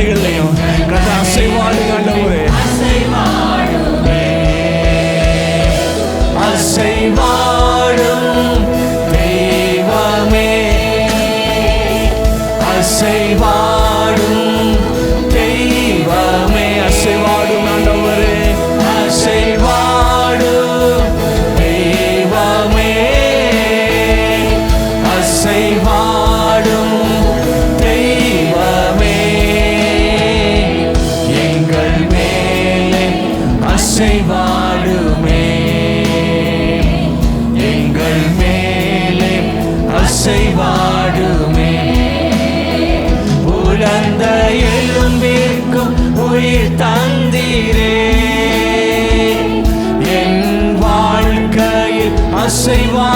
வார்த்தைகளில் இசை வாடுமே எங்கள் மேலே அசை வாடுமே உழந்த எலும்பிற்கும் உயிர் தந்தீரே. என் வாழ்க்கையில் அசைவா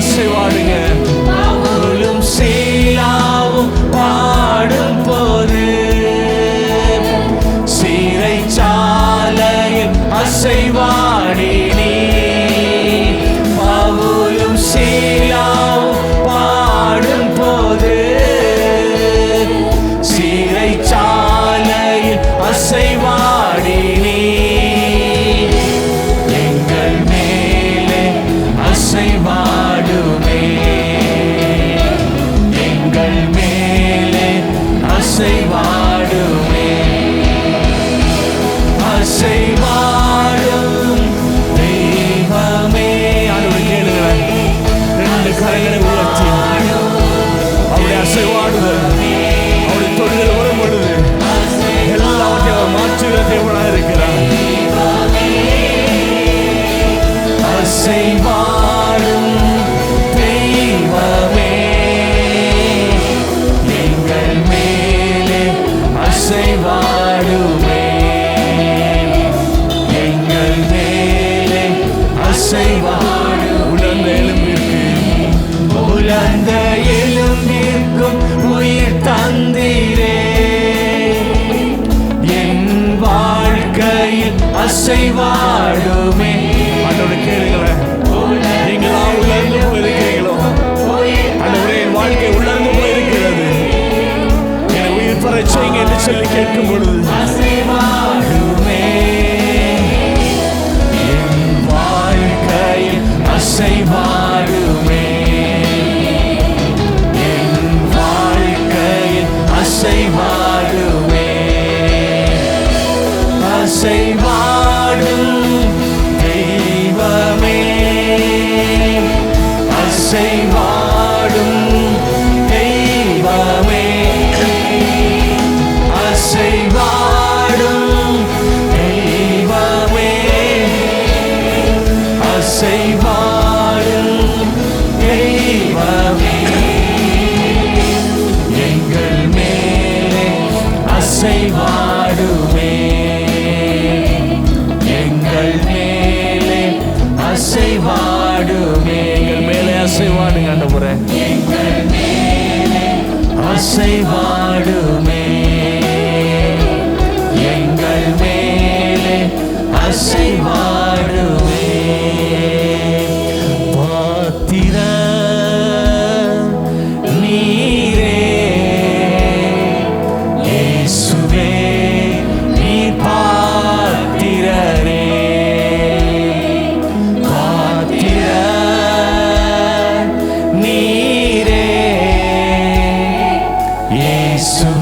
Jesus, you are here. ஆசை வாடுமே ஆண்டவரை கேளுங்களேன் நீங்களா உலர்ந்து போயிருக்கிறீங்களோ ஆண்டவரே என் வாழ்க்கை உலர்ந்து போயிருக்கிறது. என்னை உயிர் பரச்சைங்க என்று சொல்லி கேட்கும் பொழுது செய்வாயில் தெய்வமே. எங்கள் மேலே அசைவாடுமே. எங்கள் மேலே அசைவாடுமே. எங்கள் மேலே அசைவாடுங்க ஆண்டவர எங்கள் மேலே அசைவாடுமே. எங்கள் மேலே அசைவாடு soon.